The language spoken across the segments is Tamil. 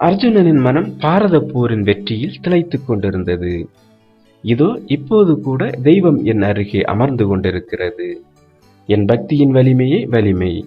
அர்ஜுனனின் மனம் பாரத போரின் வெற்றியில் திளைத்து கொண்டிருந்தது. இதோ இப்போது கூட தெய்வம் என் அருகே அமர்ந்து கொண்டிருக்கிறது. என் பக்தியின் வலிமையே வலிமை.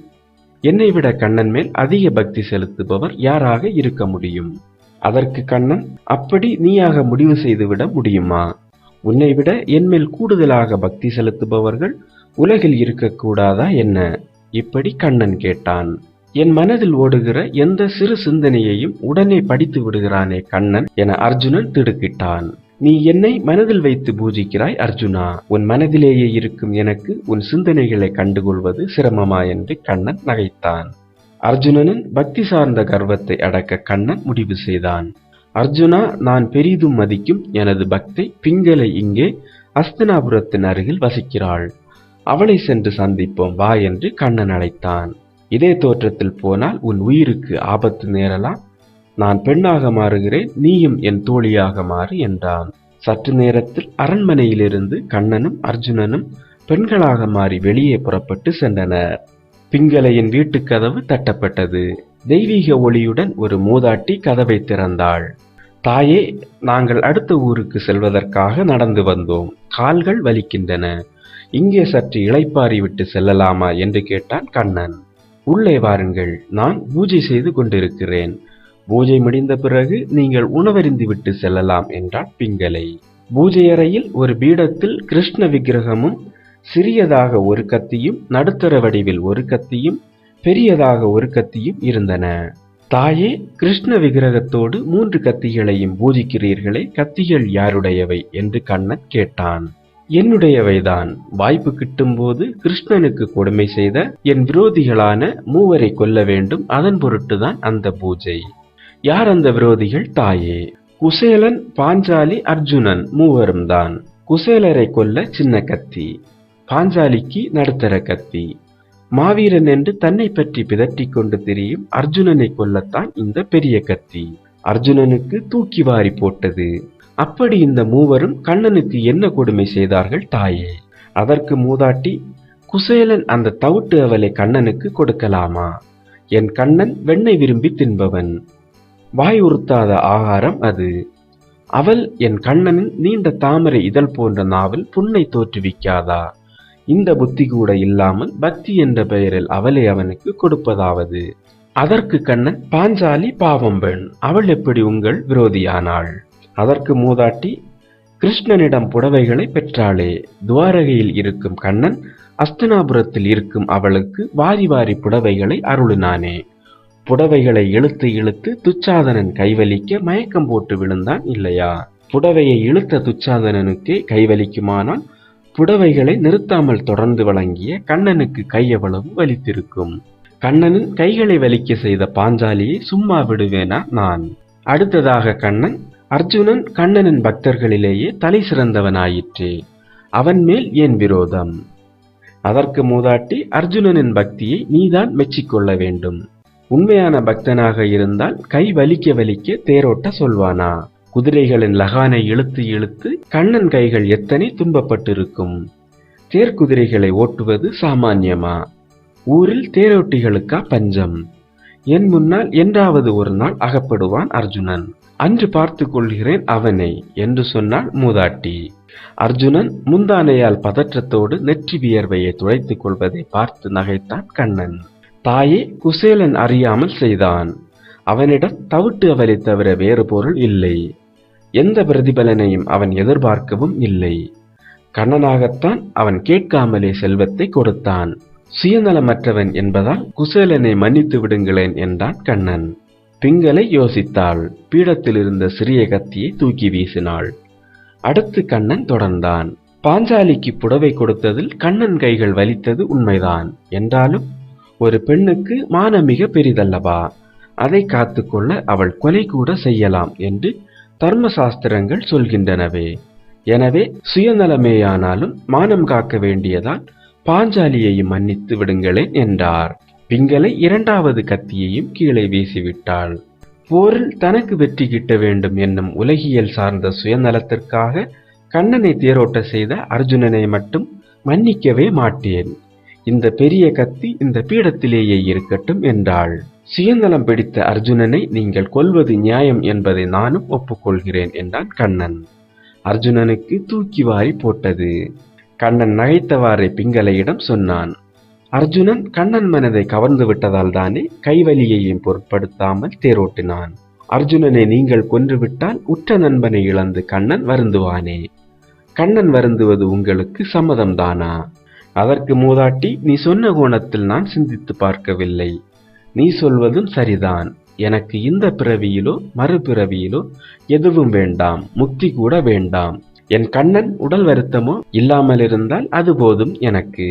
என்னை விட கண்ணன் மேல் அதிக பக்தி செலுத்துபவர் யாராக இருக்க முடியும்? அதற்கு கண்ணன் அப்படி நீயாக முடிவு செய்துவிட முடியுமா? உன்னை விட என்மேல் கூடுதலாக பக்தி செலுத்துபவர்கள் உலகில் இருக்கக்கூடாதா என்ன? இப்படி கண்ணன் கேட்டான். என் மனதில் ஓடுகிற எந்த சிறு சிந்தனையையும் உடனே படித்து விடுகிறானே கண்ணன் என அர்ஜுனன் திடுக்கிட்டான். நீ என்னை மனதில் வைத்து பூஜிக்கிறாய் அர்ஜுனா. உன் மனதிலேயே இருக்கும் எனக்கு உன் சிந்தனைகளை கண்டுகொள்வது சிரமமா என்று கண்ணன் நகைத்தான். அர்ஜுனனின் பக்தி சார்ந்த கர்வத்தை அடக்க கண்ணன் முடிவு செய்தான். அர்ஜுனா நான் பெரிதும் மதிக்கும் எனது பக்தை பிங்களை இங்கே அஸ்தனாபுரத்தின் அருகில் வசிக்கிறாள். அவளை சென்று சந்திப்போம் வா என்று கண்ணன் அழைத்தான். இதே தோற்றத்தில் போனால் உன் உயிருக்கு ஆபத்து நேரலாம். நான் பெண்ணாக மாறுகிறேன் நீயும் என் தோழியாக மாறு என்றான். சற்று நேரத்தில் அரண்மனையிலிருந்து கண்ணனும் அர்ஜுனனும் பெண்களாக மாறி வெளியே புறப்பட்டு சென்றனர். பிங்களையின் வீட்டுக் கதவு தட்டப்பட்டது. தெய்வீக ஒளியுடன் ஒரு மூதாட்டி கதவை திறந்தாள். தாயே நாங்கள் அடுத்த ஊருக்கு செல்வதற்காக நடந்து வந்தோம். கால்கள் வலிக்கின்றன. இங்கே சற்று இளைப்பாறி விட்டு செல்லலாமா? என்று கேட்டான் கண்ணன். உள்ளே வாருங்கள் நான் பூஜை செய்து கொண்டிருக்கிறேன். பூஜை முடிந்த பிறகு நீங்கள் உணவருந்திவிட்டு செல்லலாம் என்றார் பிங்களை. பூஜை அறையில் ஒரு பீடத்தில் கிருஷ்ண விக்கிரகமும் சிறியதாக ஒரு கத்தியும் நடுத்தர வடிவில் ஒரு கத்தியும் பெரியதாக ஒரு கத்தியும் இருந்தன. தாயே கிருஷ்ண விக்கிரகத்தோடு மூன்று கத்திகளையும் பூஜிக்கிறீர்களே கத்திகள் யாருடையவை? என்று கண்ணன் கேட்டான். என்னுடையவைதான். வாய்ப்பு கிட்டும்போது கிருஷ்ணனுக்கு கொடுமை செய்த என் விரோதிகளான மூவரை கொல்ல வேண்டும். அதன் பொருட்டுதான் அந்த பூஜை. யார் அந்த விரோதிகள்? தாயே. குசேலன் பாஞ்சாலி அர்ஜுனன் மூவரும் தான். குசேலரை கொல்ல சின்ன கத்தி. பாஞ்சாலிக்கு நடுத்தர கத்தி. மாவீரன் என்று தன்னை பற்றி பிதற்றிக் கொண்டு திரியும் அர்ஜுனனை கொல்லத்தான் இந்த பெரிய கத்தி. அர்ஜுனனுக்கு தூக்கி வாரி போட்டது. அப்படி இந்த மூவரும் கண்ணனுக்கு என்ன கொடுமை செய்தார்கள் தாயே? அதற்கு மூதாட்டி குசேலன் அந்த தவிட்டு அவளை கண்ணனுக்கு கொடுக்கலாமா? என் கண்ணன் வெண்ணெய் விரும்பி தின்பவன். வாய் உறுத்தாத ஆகாரம் அது. அவள் என் கண்ணனின் நீண்ட தாமரை இதழ் போன்ற நாவல் புண்ணை தோற்றுவிக்காதா? இந்த புத்தி கூட இல்லாமல் பக்தி என்ற பெயரில் அவளை அவனுக்கு கொடுப்பதாவது. அதற்கு கண்ணன் பாஞ்சாலி பாவம்பெண். அவள் எப்படி உங்கள் விரோதியானாள்? அதற்கு மூதாட்டி கிருஷ்ணனிடம் புடவைகளை பெற்றாளே துவாரகையில் இருக்கும் கண்ணன் அஸ்தினாபுரத்தில் இருக்கும் அவளுக்கு வாரி வாரி புடவைகளை அருளினானே. புடவைகளை இழுத்து இழுத்து துச்சாதனன் கைவலிக்க மயக்கம் போட்டு விழுந்தான் இல்லையா? புடவையை இழுத்த துச்சாதனனுக்கே கைவலிக்குமானால் புடவைகளை நிறுத்தாமல் தொடர்ந்து வழங்கிய கண்ணனுக்கு கை எவ்வளவு வலித்திருக்கும்? கண்ணனின் கைகளை வலிக்க செய்த பாஞ்சாலியை சும்மா விடுவேனா நான்? அடுத்ததாக கண்ணன் அர்ஜுனன் கண்ணனின் பக்தர்களிலேயே தலை சிறந்தவனாயிற்றே. அவன் மேல் ஏன் விரோதம்? அதற்கு மூதாட்டி அர்ஜுனனின் பக்தியை நீதான் மெச்சிக்கொள்ள வேண்டும். உண்மையான பக்தனாக இருந்தால் கை வலிக்க வலிக்க தேரோட்ட சொல்வானா? குதிரைகளின் லகானை இழுத்து இழுத்து கண்ணன் கைகள் எத்தனை துன்பப்பட்டிருக்கும்? தேர்க்குதிரைகளை ஓட்டுவது சாமான்யமா? ஊரில் தேரோட்டிகளுக்கா பஞ்சம்? என் முன்னால் என்றாவது ஒரு நாள் அகப்படுவான் அர்ஜுனன். அன்று பார்த்து கொள்கிறேன் அவனை என்று சொன்னாள் மூதாட்டி. அர்ஜுனன் முந்தானையால் பதற்றத்தோடு நெற்றி வியர்வையை துடைத்துக் கொள்வதை பார்த்து நகைத்தான் கண்ணன். தாயே குசேலன் அறியாமல் செய்தான். அவனிடம் தவிட்டு அவரை தவிர வேறு பொருள் இல்லை. எந்த பிரதிபலனையும் அவன் எதிர்பார்க்கவும் இல்லை. கண்ணனாகத்தான் அவன் கேட்காமலே செல்வத்தை கொடுத்தான். சுயநலமற்றவன் என்பதால் குசேலனை மன்னித்து விடுங்களேன் என்றான் கண்ணன். பிங்களை யோசித்தாள். பீடத்தில் இருந்த சிறிய கத்தியை தூக்கி வீசினாள். அடுத்து கண்ணன் தொடர்ந்தான். பாஞ்சாலிக்கு புடவை கொடுத்ததில் கண்ணன் கைகள் வலித்தது உண்மைதான். என்றாலும் ஒரு பெண்ணுக்கு மானம் மிக பெரிதல்லவா? அதை காத்துக்கொள்ள அவள் கொலை கூட செய்யலாம் என்று தர்ம சாஸ்திரங்கள் சொல்கின்றனவே. எனவே சுயநலமேயானாலும் மானம் காக்க வேண்டியதால் பாஞ்சாலியையும் மன்னித்து விடுங்களேன் என்றார். பிங்களை இரண்டாவது கத்தியையும் கீழே வீசிவிட்டாள். போரில் தனக்கு வெற்றி கிட்ட வேண்டும் என்னும் உலகியல் சார்ந்த சுயநலத்திற்காக கண்ணனை தேரோட்ட செய்த அர்ஜுனனை மட்டும் மன்னிக்கவே மாட்டேன். இந்த பெரிய கத்தி இந்த பீடத்திலேயே இருக்கட்டும் என்றாள். சுயநலம் பிடித்த அர்ஜுனனை நீங்கள் கொல்வது நியாயம் என்பதை நானும் ஒப்புக்கொள்கிறேன் என்றான் கண்ணன். அர்ஜுனனுக்கு தூக்கி வாரி போட்டது. கண்ணன் நகைத்தவாறே பிங்களையிடம் சொன்னான். அர்ஜுனன் கண்ணன் மனதை கவர்ந்து விட்டதால் தானே கைவலியையும் பொருட்படுத்தாமல் தேரோட்டினான். அர்ஜுனனை நீங்கள் கொன்றுவிட்டால் உற்ற நண்பனை இழந்து கண்ணன் வருந்துவானே. கண்ணன் வருந்துவது உங்களுக்கு சம்மதம்தானா? அதற்கு மூதாட்டி நீ சொன்ன கோணத்தில் நான் சிந்தித்து பார்க்கவில்லை. நீ சொல்வதும் சரிதான். எனக்கு இந்த பிறவியிலோ மறுபிறவியிலோ எதுவும் வேண்டாம். முக்தி கூட வேண்டாம். என் கண்ணன் உடல் வருத்தமோ இல்லாமல் இருந்தால் அது போதும் எனக்கு.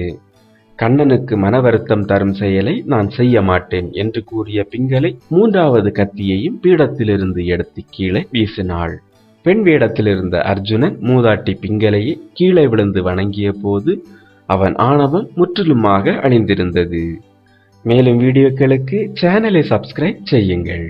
கண்ணனுக்கு மன வருத்தம் தரும் செயலை நான் செய்ய மாட்டேன் என்று கூறிய பிங்களை மூன்றாவது கத்தியையும் பீடத்திலிருந்து எடுத்து கீழே வீசினாள். பெண் வேடத்திலிருந்த அர்ஜுனன் மூதாட்டி பிங்களையை கீழே விழுந்து வணங்கிய போது அவன் ஆணவம் முற்றிலுமாக அழிந்திருந்தது மேலும் வீடியோக்களுக்கு சேனலை சப்ஸ்கிரைப் செய்யுங்கள்.